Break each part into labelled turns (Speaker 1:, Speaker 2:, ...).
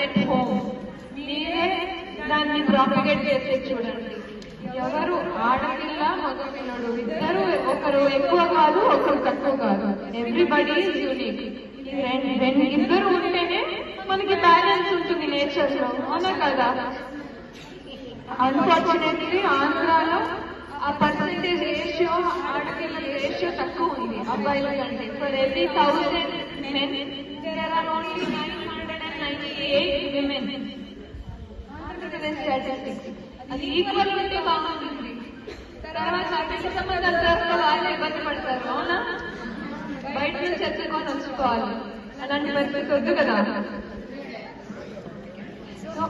Speaker 1: At home మీరే దాన్ని propagate చేసి చూడండి. ఎవరు ఆడపిల్ల మగపిల్లడు ఇద్దరు ఒకరు ఎక్కువ కాదు ఒకరు తక్కువ కాదు. ఎవ్రీబడి యూనిక్ రెండు ఇద్దరు ఉంటేనే మనకి బ్యాలెన్స్ ఉంటుంది నేచర్లో. అవునా కదా? అన్ఫార్చునేట్లీ ఆంధ్రాలో ఆ పర్సంటేజ్ రేషియో ఆడపిల్లల రేషియో తక్కువ ఉంది. అబ్బాయిల కంటే for every thousand men there are only nine hundred Andhra Pradesh statistics అది ఈక్వల్ ఉంటే బాగుంటుంది తర్వాత వాళ్ళు ఇబ్బంది పడతారు అవునా బయట నుంచి వచ్చుకోవాలి అలాంటి పరిస్థితి వద్దు కదా సో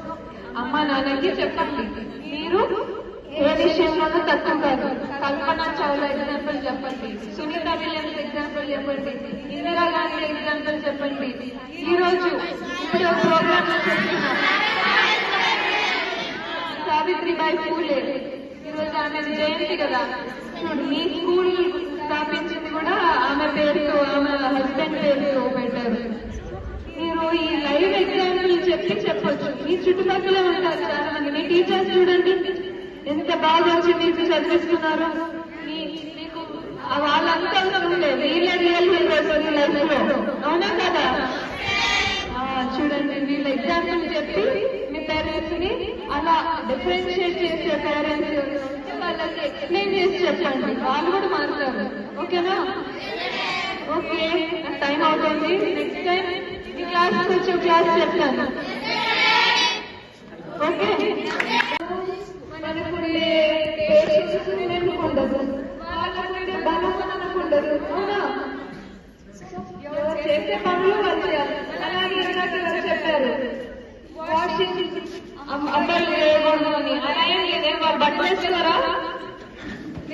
Speaker 1: అమ్మ నాన్నకి చెప్పండి మీరు ఏ విషయంలోనూ తక్కువ కాదు కల్పన చావ్లా ఎగ్జాంపుల్ చెప్పండి సునీత విలియమ్స్ ఎగ్జాంపుల్ చెప్పండి ఇందిరా గాంధీ ఎగ్జాంపుల్ చెప్పండి ఈ రోజు ఇప్పుడు ప్రోగ్రామ్ చేస్తున్నాం సావిత్రిబాయి పూలే. ఈరోజు ఆమె జయంతి కదా. మీ స్కూల్ స్థాపించింది కూడా ఆమె పేరుతో ఆమె హస్బెండ్ పేరుతో పెట్టారు. మీరు ఈ లైవ్ ఎగ్జాంపుల్ చెప్పి చెప్పొచ్చు. మీ చుట్టుపక్కల ఉంటారు చాలా మంది మీ టీచర్స్ చూడండి. ఎంత బాగా వచ్చి మీకు చదివిస్తున్నారు వాళ్ళంతా ఉండే వీళ్ళ రియల్ హీరోస్ లైఫ్లో అవునా కదా ఆ, చూడండి వీళ్ళ ఎగ్జాంపుల్ చెప్పి మీ పేరెంట్స్ని అలా డిఫరెన్షియేట్ చేసే పేరెంట్స్ వాళ్ళకి ఎక్స్ప్లెయిన్ చేసి చెప్పండి. వాళ్ళు కూడా మారుతారు. ఓకేనా? ఓకే. టైం అవుతుంది. నెక్స్ట్ టైం ఈ క్లాస్ వచ్చి క్లాస్ చెప్తాను. ఓకే. మనకుండే ఉండదు వాళ్ళకుండే బలం మనకు ఉండదు అవునా చేసే పనులు వాళ్ళు చేయాలి. అలాగే చెప్పారు? వాషింగ్ అమ్- అబ్బాయిలు వేయకూడదు అని అలా ఏం లేదే వాళ్ళు బట్టలు వేసుకున్నారా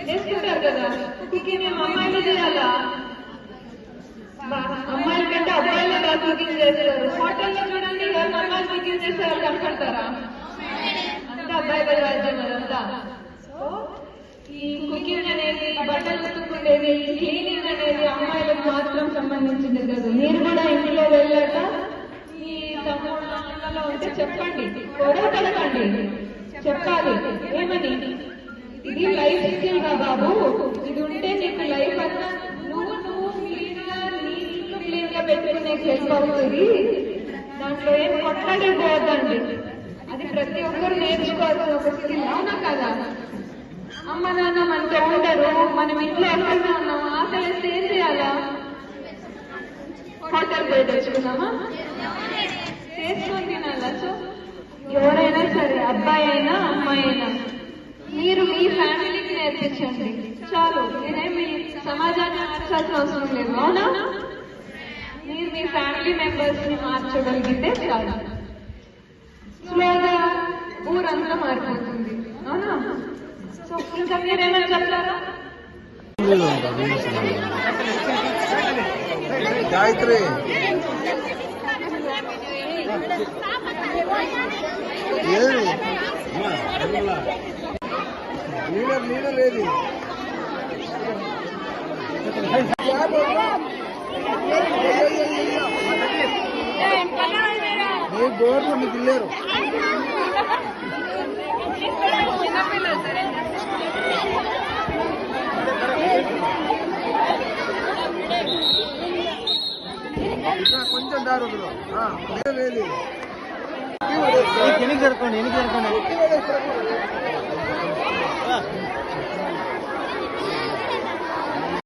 Speaker 1: వేసుకుంటారు కదా. కుకింగ్ మేము అమ్మాయిలు చేయాలా? అమ్మాయిల కంటే అబ్బాయిలే కాదు కుకింగ్ చేస్తారు? హోటల్లో చూడండి ఎవరు అమ్మాయిలు కుకింగ్ చేస్తారు కనపడతారా అంతా అబ్బాయిల రాజ్యం అదంతా ఈ కుకింగ్ అనేది బట్టలు ఉతుక్కునేది క్లీనింగ్ అనేది అమ్మాయిలకు మాత్రం సంబంధించింది కాదు. మీరు కూడా ఇంట్లో పడకండి చెప్పాలి. ఏమని ఇది లైఫ్ స్కిల్ రా బాబు. ఇది ఉంటే నీకు లైఫ్ అంతా నువ్వు నువ్వు క్లీన్గా పెట్టుకునే హెల్ప్ అవుతుంది దాంట్లో ఏం కొట్లాడే పోవద్దండి. అది ప్రతి ఒక్కరు నేర్చుకోవాల్సిన ఒక స్కిల్. అవునా కదా? అమ్మ నాన్న మనతో ఉండరు. మనం ఇంట్లో ఎక్కడైనా ఉన్నాం ఆకలిస్తే ఏం చేయాలా? హోటల్ పోయి తెచ్చుకున్నామా చేసుకొని తినాలా? సో ఎవరైనా సరే అబ్బాయి అయినా అమ్మాయి అయినా మీరు మీ ఫ్యామిలీకి నేర్పించండి. చాలు నేనే మీ సమాజాన్ని మార్చాల్సిన అవసరం లేదు అవునా? మీరు మీ ఫ్యామిలీ మెంబర్స్ని మార్చగలిగితే చాలు. స్లోగా ఊరంతా మారిపోతుంది అవునా? సో ఇంకా మీరేమైనా చెప్తారా?
Speaker 2: గాయత్రి. లీడర్ లీడర్ ఏది మీ గోర్లు మీకు లేరు కొంచెం దారి
Speaker 3: లేదు. எனக்கு இருக்கணும்
Speaker 2: எனக்கு இருக்கணும்